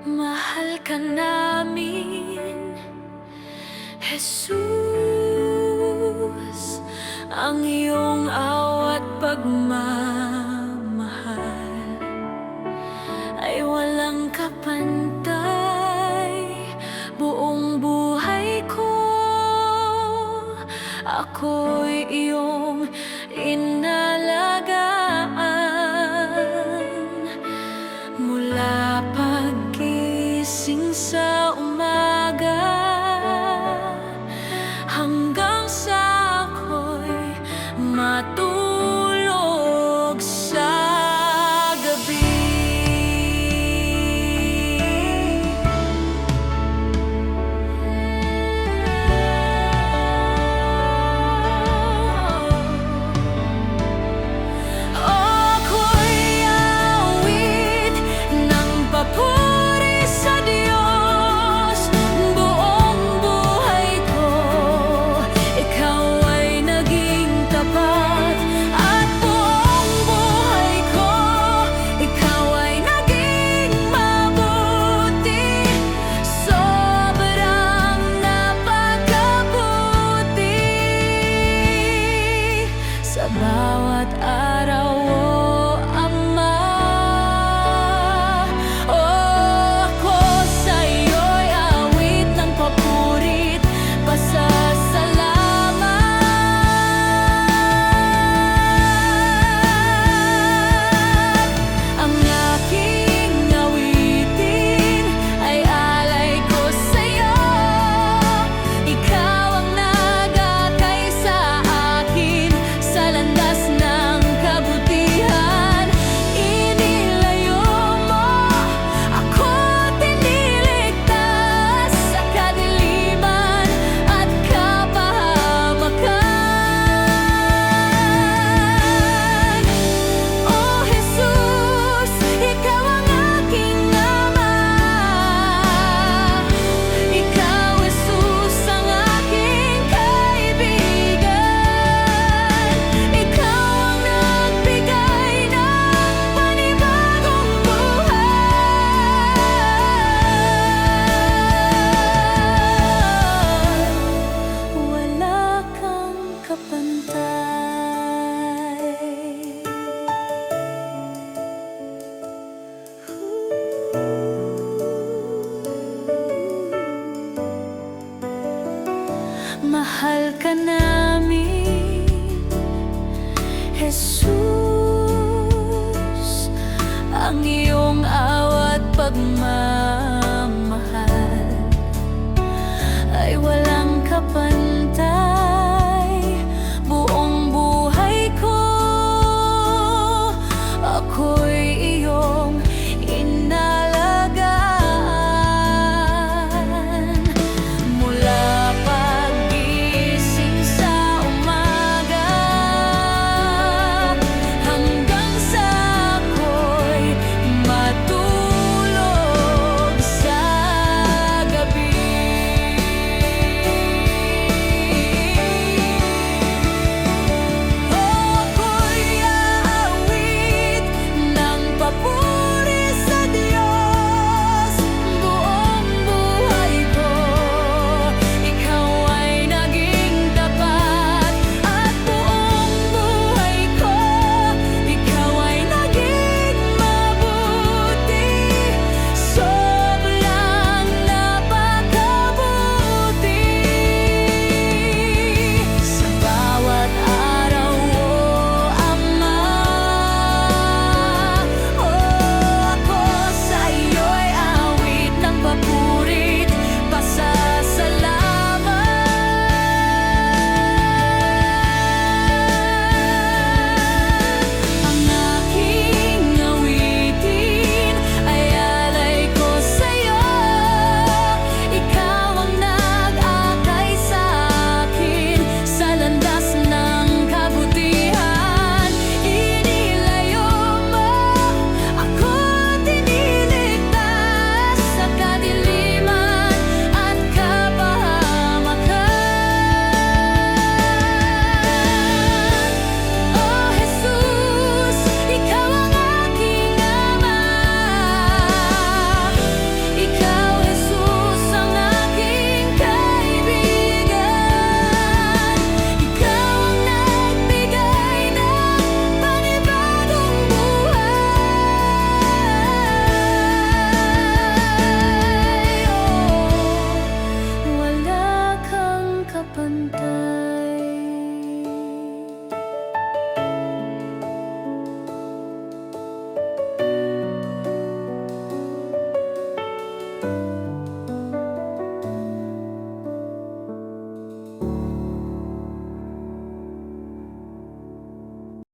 Mahal ka namin. Jesus Ang iyong awat pagmamahal Ay walang kapantay. Buong buhay ko Ako'y iyong inalaga. Jesus, ang iyong awat pagmamahal.